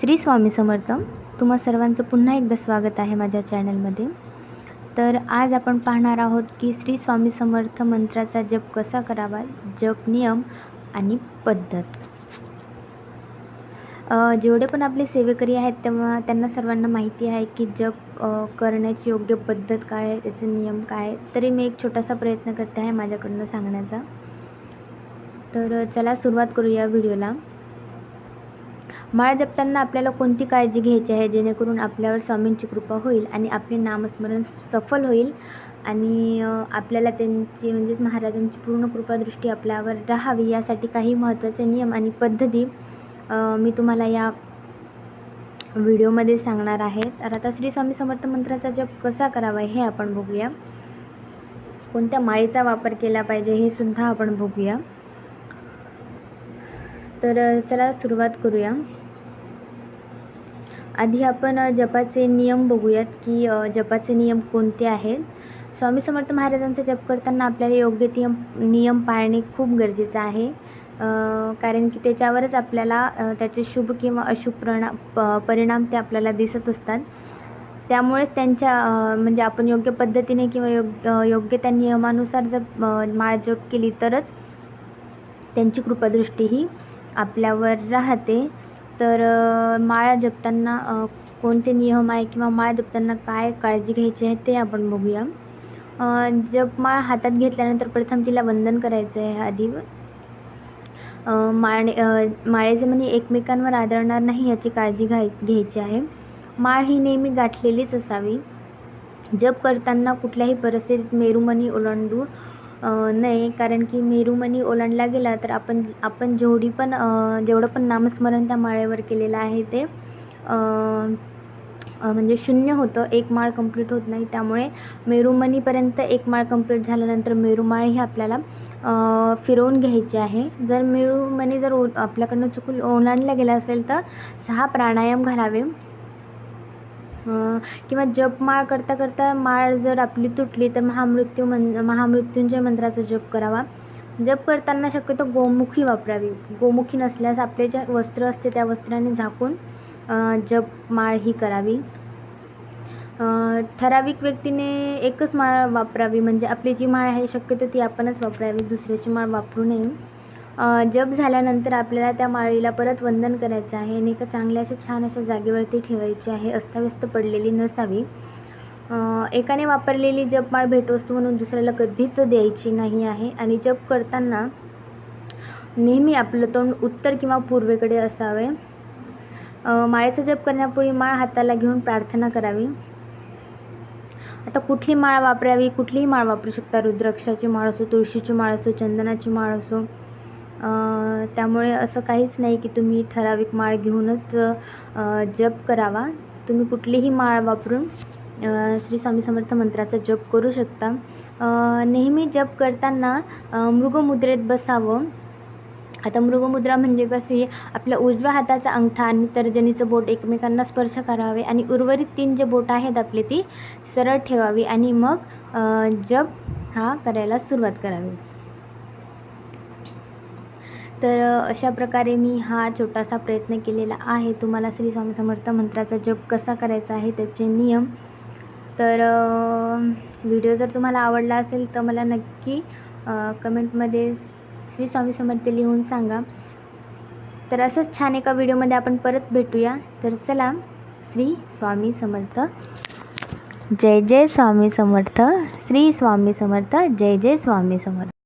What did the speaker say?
श्री स्वामी समर्थ तुम्हा सर्वांचं पुन्हा एकदा स्वागत आहे माझ्या चॅनलमध्ये. तर आज आपण पाहणार आहोत की श्री स्वामी समर्थ मंत्राचा जप कसा करावा जप नियम आणि पद्धत. जेवढे पण आपले सेवेकरी आहेत तेव्हा त्यांना सर्वांना माहिती आहे की जप करण्याची योग्य पद्धत काय आहे त्याचे नियम काय आहे तरी मी एक छोटासा प्रयत्न करते आहे माझ्याकडनं सांगण्याचा. तर चला सुरुवात करूया व्हिडिओला. माळ जपताना आपल्याला कोणती काळजी घ्यायची आहे? जेणेकरून आपल्यावर स्वामींची कृपा होईल आणि आपले नामस्मरण सफल होईल आणि आपल्याला त्यांची म्हणजेच महाराजांची पूर्ण कृपादृष्टी आपल्यावर राहावी. यासाठी काही महत्त्वाचे नियम आणि पद्धती मी तुम्हाला या व्हिडिओमध्ये सांगणार आहे. तर आता श्री स्वामी समर्थ मंत्राचा जप कसा करावा हे आपण बघूया. कोणत्या माळीचा वापर केला पाहिजे हे सुद्धा आपण बघूया. तर चला सुरुवात करूया. आधी आपण जपाचे नियम बघूयात की जपाचे नियम कोणते आहेत. स्वामी समर्थ महाराजांचा जप करताना आपल्याला योग्य नियम नियम पाळणे खूप गरजेचं आहे. कारण की त्याच्यावरच आपल्याला त्याचे शुभ किंवा अशुभ प्रणा प परिणाम ते आपल्याला दिसत असतात. त्यामुळेच त्यांच्या म्हणजे आपण योग्य पद्धतीने किंवा योग्य योग्य त्या नियमानुसार जर माळजप माळ जप केली तरच त्यांची कृपादृष्टी ही आपल्यावर राहते. तर माळा माळ जपताना कोणते नियम आहे किंवा माळ जपताना काय काळजी घ्यायची आहे ते आपण बघूया. जपमाळ हातात घेतल्यानंतर प्रथम तिला वंदन करायचं आहे आधी. अ, माळे माळेचे म्हणजे एकमेकांवर आदळणार नाही याची काळजी घ्याय घ्यायची आहे. माळ ही नेहमी गाठलेलीच असावी. जप करताना कुठल्याही परिस्थितीत मेरुमणी ओलांडू नये कारण की मेरुमणी ओलांडला गेला तर आपण आपण जेवढी पण जेवढं पण नामस्मरण त्या माळेवर केलेलं आहे ते म्हणजे शून्य होतं एक माळ कंप्लीट होत नाही. त्यामुळे मेरुमणीपर्यंत एक माळ कंप्लीट झाल्यानंतर मेरुमाळ ही आपल्याला फिरवून घ्यायची आहे. जर मेरुमणी जर ओ आपल्याकडनं चुकून ओलांडला गेला असेल तर सहा प्राणायाम घालावे. किंवा जप माळ करता करता माळ जर आपली तुटली तर महामृत्यू मन महामृत्युंजय मंत्राचा जप करावा. जप करताना शक्यतो गोमुखी वापरावी. गोमुखी नसल्यास आपले जे वस्त्र असते त्या वस्त्राने झाकून जपमाळ जप माळ ही करावी. ठराविक व्यक्तीने एकच माळ वापरावी. म्हणजे आपली जी माळ आहे शक्यतो ती आपणच वापरावी. दुसऱ्याची माळ वापरू नये. जप झाल्यानंतर आपल्याला त्या माळीला परत वंदन करायचं आहे. आणि एका चांगल्या अशा छान अशा जागेवरती ठेवायची आहे. अस्ताव्यस्त पडलेली नसावी. एकाने वापरलेली जपमाळ भेटवस्तू म्हणून दुसऱ्याला कधीच द्यायची नाही आहे. आणि जप करताना नेहमी आपलं तोंड उत्तर किंवा पूर्वेकडे असावे. माळेचा जप करण्यापूर्वी माळ हाताला घेऊन प्रार्थना करावी. आता कुठली माळ वापरावी? कुठलीही माळ वापरू शकता. रुद्राक्षाची माळ असो तुळशीची माळ असो चंदनाची माळ असो. त्यामुळे असं काहीच नाही की तुम्ही ठराविक माळ घेऊनच जप करावा. तुम्ही कुठलीही माळ वापरून श्री स्वामी समर्थ मंत्राचा जप करू शकता. नेहमी जप करताना मृगमुद्रेत बसावं. आता मृगमुद्रा म्हणजे कशी आपल्या उजव्या हाताचा अंगठा आणि तर्जनीचं बोट एकमेकांना स्पर्श करावे आणि उर्वरित तीन जे बोट आहेत आपली ती सरळ ठेवावी आणि मग जप हा करायला सुरुवात करावी. तर अशा प्रकारे मी हा छोटासा प्रयत्न केलेला आहे. तुम्हाला श्री स्वामी समर्थ मंत्राचा जप कसा करायचा आहे त्याचे नियम. तर व्हिडिओ जर तुम्हाला आवडला असेल तर मला नक्की कमेंटमध्ये श्री स्वामी समर्थ लिहून सांगा. तर असंच छान एका व्हिडिओमध्ये आपण परत भेटूया. तर चला श्री स्वामी समर्थ. जय जय स्वामी समर्थ. श्री स्वामी समर्थ. जय जय स्वामी समर्थ.